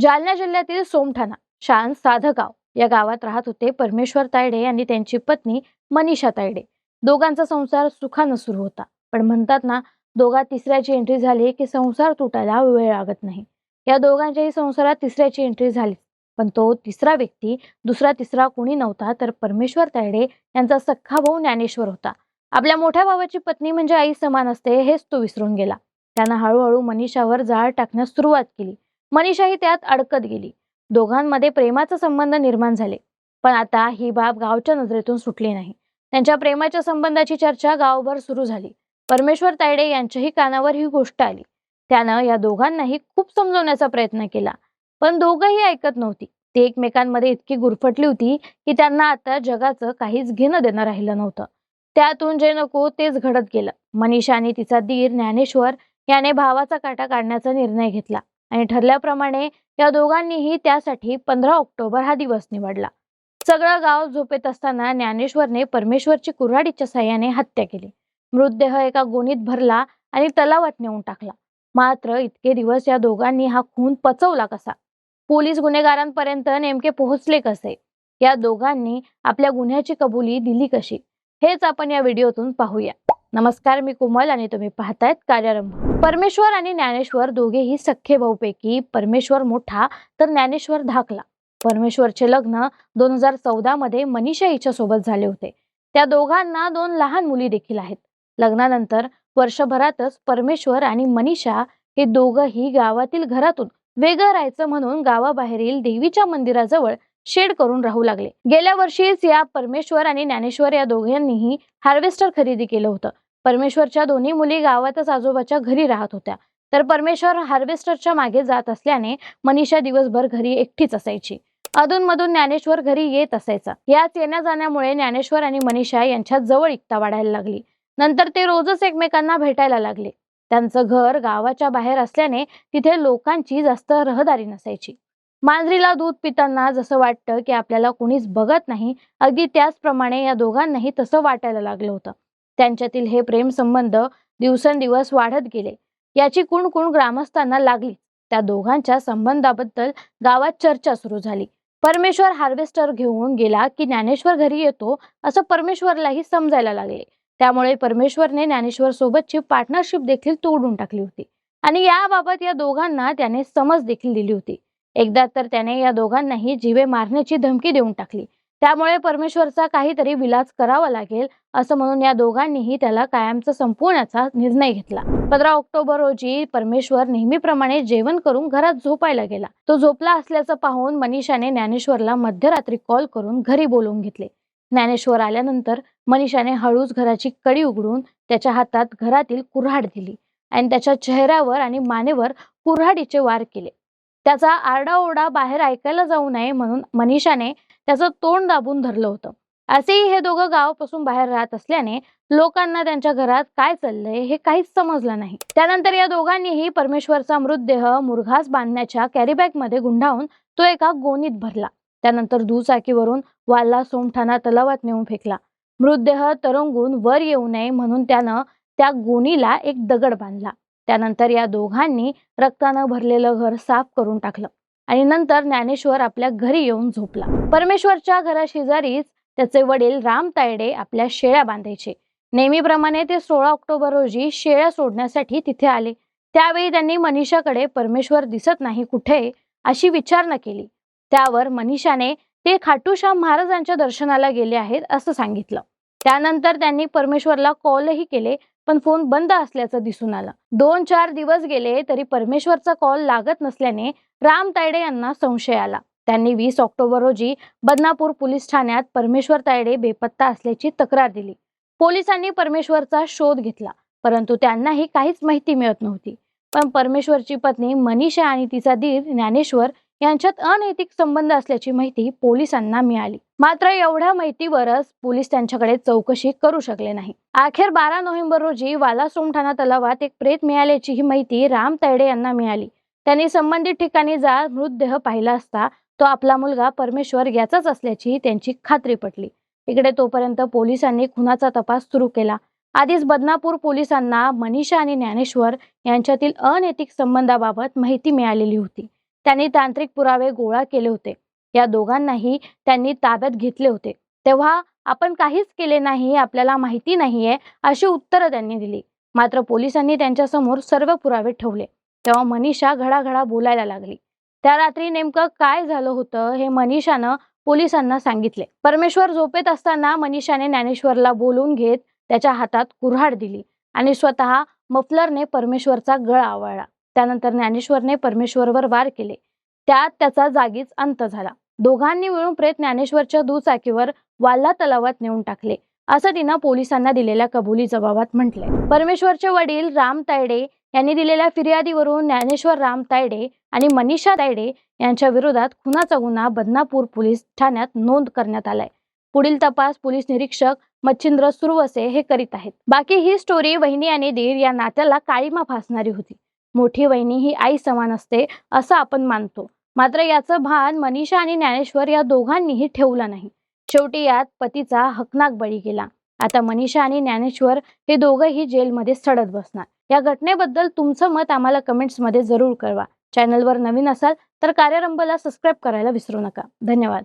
जालना जिल्ह्यातील सोमठाणा शान साधगाव या गावात राहत होते परमेश्वर तायडे आणि त्यांची पत्नी मनीषा तायडे. दोघांचा संसार सुखानं सुरू होता. पण म्हणतात ना दोघा तिसऱ्याची एंट्री झाली की संसार तुटायला वेळ लागत नाही. या दोघांच्याही संसारात तिसऱ्याची एंट्री झाली. पण तो तिसरा व्यक्ती दुसरा तिसरा कोणी नव्हता तर परमेश्वर तायडे यांचा सख्खा भाऊ ज्ञानेश्वर होता. आपल्या मोठ्या भावाची पत्नी म्हणजे आई समान असते हेच तो विसरून गेला. त्यानं हळूहळू मनीषावर जाळ टाकण्यास सुरुवात केली. मनीषाही त्यात अडकत गेली. दोघांमध्ये प्रेमाचा संबंध निर्माण झाले. पण आता ही बाब गावच्या नजरेतून सुटली नाही. त्यांच्या प्रेमाच्या संबंधाची चर्चा गावभर सुरू झाली. परमेश्वर तायडे यांच्याही कानावर ही गोष्ट आली. त्यानं या दोघांनाही खूप समजवण्याचा प्रयत्न केला. पण दोघंही ऐकत नव्हती. ती एकमेकांमध्ये इतकी गुरफटली होती की त्यांना आता जगाचं काहीच घेणं देणं राहिलं नव्हतं. त्यातून जे नको तेच घडत गेलं. मनीषा आणि तिचा धीर ज्ञानेश्वर याने भावाचा काटा काढण्याचा निर्णय घेतला. आणि ठरल्याप्रमाणे या दोघांनीही त्यासाठी पंधरा ऑक्टोबर हा दिवस निवडला. सगळं गाव झोपेत असताना ज्ञानेश्वरने परमेश्वरची कुऱ्हाडीच्या साह्याने हत्या केली. मृतदेह एका गोणीत भरला आणि तलावात नेऊन टाकला. मात्र इतके दिवस या दोघांनी हा खून पचवला कसा? पोलीस गुन्हेगारांपर्यंत नेमके पोहोचले कसे? या दोघांनी आपल्या गुन्ह्याची कबुली दिली कशी? हेच आपण या व्हिडिओतून पाहूया. नमस्कार मी कोमल आणि तुम्ही पाहतायत कार्यारंभ. परमेश्वर आणि ज्ञानेश्वर दोघेही सख्खे भाऊपैकी परमेश्वर मोठा तर ज्ञानेश्वर धाकला. परमेश्वरचे लग्न दोन हजार चौदा मध्ये मनीषा हिच्या सोबत झाले होते. त्या दोघांना दोन लहान मुली देखील आहेत. लग्नानंतर वर्षभरातच परमेश्वर आणि मनीषा हे दोघंही गावातील घरातून वेगळं राहायचं म्हणून गावाबाहेरील देवीच्या मंदिराजवळ शेड करून राहू लागले. गेल्या वर्षीच या परमेश्वर आणि ज्ञानेश्वर या दोघांनीही हार्वेस्टर खरेदी केलं होतं. परमेश्वरच्या दोन्ही मुली गावातच आजोबाच्या घरी राहत होत्या. तर परमेश्वर हार्वेस्टरच्या मागे जात असल्याने मनीषा दिवसभर घरी एकटीच असायची. अधूनमधून ज्ञानेश्वर घरी येत असायचा. याच येण्या जाण्यामुळे ज्ञानेश्वर आणि मनीषा यांच्या जवळ इकता वाढायला लागली. नंतर ते रोजच एकमेकांना भेटायला लागले. त्यांचं घर गावाच्या बाहेर असल्याने तिथे लोकांची जास्त रहदारी नसायची. मांजरीला दूध पिताना जसं वाटतं की आपल्याला कोणीच बघत नाही अगदी त्याचप्रमाणे या दोघांनाही तसं वाटायला लागलं होतं. त्यांच्यातील हे प्रेम संबंध दिवसेंदिवस वाढत गेले. याची कुणकुण ग्रामस्थांना लागली. त्या दोघांच्या संबंधाबद्दल गावात चर्चा सुरू झाली. परमेश्वर हार्वेस्टर घेऊन गेला की ज्ञानेश्वर घरी येतो असं परमेश्वरलाही समजायला लागले. त्यामुळे परमेश्वरने ज्ञानेश्वर सोबतची पार्टनरशिप देखील तोडून टाकली होती. आणि याबाबत या दोघांना त्याने समज देखील दिली होती. एकदा तर त्याने या दोघांनाही जीवे मारण्याची धमकी देऊन टाकली. त्यामुळे परमेश्वरचा काहीतरी विलास करावा लागेल असं म्हणून या दोघांनीही त्याला कायमचं संपवण्याचा निर्णय घेतला. पंधरा ऑक्टोबर रोजी परमेश्वर नेहमीप्रमाणे जेवण करून घरात झोपायला गेला. तो झोपला असल्याचं पाहून मनीषाने ज्ञानेश्वरला मध्यरात्री कॉल करून घरी बोलवून घेतले. ज्ञानेश्वर आल्यानंतर मनीषाने हळूच घराची कडी उघडून त्याच्या हातात घरातील कुऱ्हाड दिली आणि त्याच्या चेहऱ्यावर आणि मानेवर कुऱ्हाडीचे वार केले. त्याचा आरडाओरडा बाहेर ऐकायला जाऊ नये म्हणून मनीषाने त्याचं तोंड दाबून धरलं होतं. असेही हे दोघं गावापासून बाहेर राहत असल्याने लोकांना त्यांच्या घरात काय चाललंय हे काहीच समजलं नाही. त्यानंतर या दोघांनीही परमेश्वरचा मृतदेह मुरघास बांधण्याच्या कॅरीबॅगमध्ये गुंडाळून तो एका गोणीत भरला. त्यानंतर दुचाकीवरून वाला सोमठाणा तलावात नेऊन फेकला. मृतदेह तरंगून वर येऊ नये म्हणून त्यानं त्या गोणीला एक दगड बांधला. त्यानंतर या दोघांनी रक्तानं भरलेलं घर साफ करून टाकलं. आणि नंतर ज्ञानेश्वर आपल्या घरी येऊन झोपला. परमेश्वरच्या घराशेजारीच त्याचे वडील राम तायडे आपल्या शेळ्या बांधायचे. नेहमीप्रमाणे ते सोळा ऑक्टोबर रोजी शेळ्या सोडण्यासाठी तिथे आले. त्यावेळी त्यांनी मनीषाकडे परमेश्वर दिसत नाही कुठे अशी विचारणा केली. त्यावर मनीषाने ते खाटूश्याम महाराजांच्या दर्शनाला गेले आहेत असं सांगितलं. त्यानंतर त्यांनी परमेश्वरला कॉलही केले पण फोन बंद असल्याचं दिसून आलं. दोन चार दिवस गेले तरी परमेश्वरचा कॉल लागत नसल्याने राम तायडे यांना संशय आला. त्यांनी वीस ऑक्टोबर रोजी बदनापूर पोलीस ठाण्यात परमेश्वर तायडे बेपत्ता असल्याची तक्रार दिली. पोलिसांनी परमेश्वरचा शोध घेतला परंतु त्यांनाही काहीच माहिती मिळत नव्हती. पण परमेश्वरची पत्नी मनीषा आणि तिचा दीर ज्ञानेश्वर यांच्यात अनैतिक संबंध असल्याची माहिती पोलिसांना मिळाली. मात्र एवढ्या माहितीवरच पोलीस त्यांच्याकडे चौकशी करू शकले नाही. अखेर बारा नोव्हेंबर रोजी वालासोमठाणा तलावात एक प्रेत मिळाल्याची ही माहिती राम तायडे यांना मिळाली. त्यांनी संबंधित ठिकाणी जा मृतदेह पाहिला असता तो आपला मुलगा परमेश्वर याचाच असल्याची त्यांची खात्री पटली. इकडे तोपर्यंत पोलिसांनी खुनाचा तपास सुरू केला. आधीच बदनापूर पोलिसांना मनीषा आणि ज्ञानेश्वर यांच्यातील अनैतिक संबंधाबाबत माहिती मिळालेली होती. त्यांनी तांत्रिक पुरावे गोळा केले होते. या दोघांनाही त्यांनी ताब्यात घेतले होते. तेव्हा आपण काहीच केले नाही आपल्याला माहिती नाहीये अशी उत्तरं त्यांनी दिली. मात्र पोलिसांनी त्यांच्यासमोर सर्व पुरावे ठेवले. तेव्हा मनीषा घडाघडा बोलायला लागली. त्या रात्री नेमकं काय झालं होतं हे मनीषानं पोलिसांना सांगितले. परमेश्वर झोपेत असताना मनीषाने ज्ञानेश्वरला बोलून घेत त्याच्या हातात कुऱ्हाड दिली आणि स्वतः मफलरने परमेश्वरचा गळ आवळला. त्यानंतर ज्ञानेश्वरने परमेश्वरवर वार केले. त्यात त्याचा जागीच अंत झाला. दोघांनी मिळून प्रेत ज्ञानेश्वरच्या दुचाकीवर वाल्ला तलावात नेऊन टाकले. असं तिनं पोलिसांना दिलेल्या कबुली जबाबात म्हटले परमेश्वरचे वडील राम तायडे यांनी दिलेल्या फिर्यादीवरून ज्ञानेश्वर राम तायडे आणि मनीषा तायडे यांच्या विरोधात खुनाचा गुन्हा बदनापूर पोलीस ठाण्यात नोंद करण्यात आलाय. पुढील तपास पोलीस निरीक्षक मच्छिंद्र सुरवसे हे करीत आहेत. बाकी ही स्टोरी वहिनी आणि दीर या नात्याला काळीमा फासणारी होती. मोठी वहिनी ही आई समान असते असं आपण मानतो. मात्र याचं भान मनीषा आणि ज्ञानेश्वर या दोघांनीही ठेवलं नाही. शेवटी यात पतीचा हकनाक बळी गेला. आता मनीषा आणि ज्ञानेश्वर हे दोघंही जेलमध्ये सडत बसणार. या घटनेबद्दल तुमचं मत आम्हाला कमेंट्समध्ये जरूर कळवा. चॅनलवर नवीन असाल तर कार्यारंभला सबस्क्राईब करायला विसरू नका. धन्यवाद.